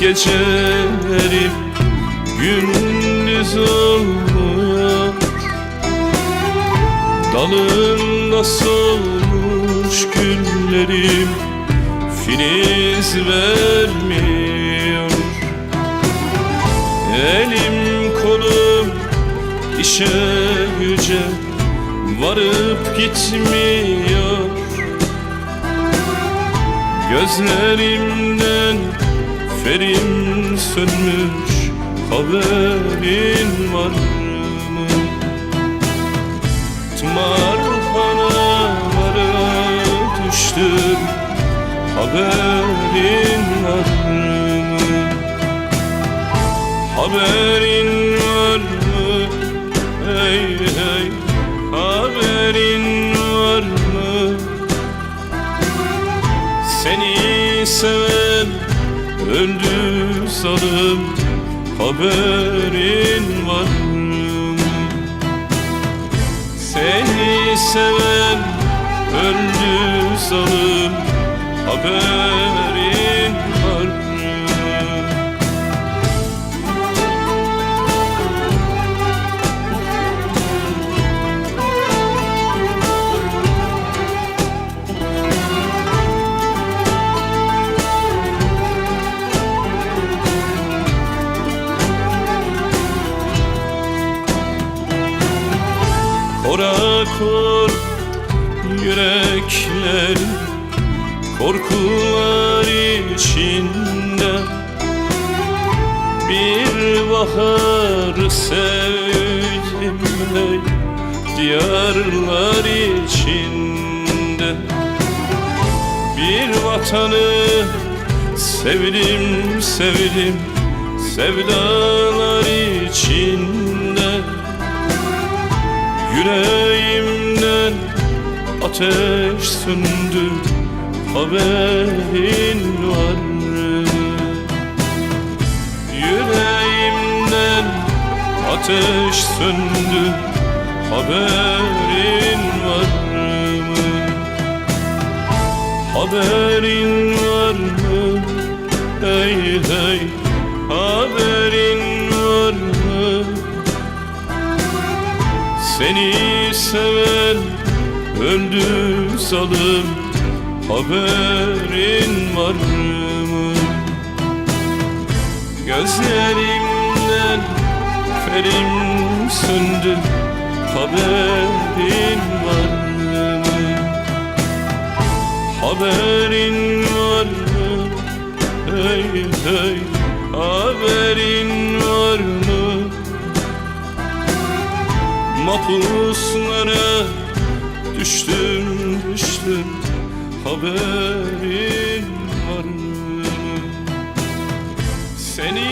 gecelerim gündüz olmuyor Dalımda solmuş güllerim filiz vermiyor. Elim kolum işe güce varıp gitmiyor Gözlerimden ferim sönmüş haberin var mı? Tımarhanalara düştüm haberin var mı? Haberin var mı? Hey seven öldü sanırım haberin var mı? Seni seven öldü sanırım haberin Korakor yürekler korkular içinde. Bir bahar sevdim ey diyarlar içinde. Bir vatanı sevdim sevdim sevdalar içinde Yüreğimden ateş söndü haberin var mı? Yüreğimden ateş söndü haberin var mı? Haberin var mı? Hey hey Seni seven öldü salım haberin var mı? Gözlerimden ferim söndü haberin var mı? Haberin var mı? Hey hey haberin Mapuslara düştüm düştüm haberin var mı? Seni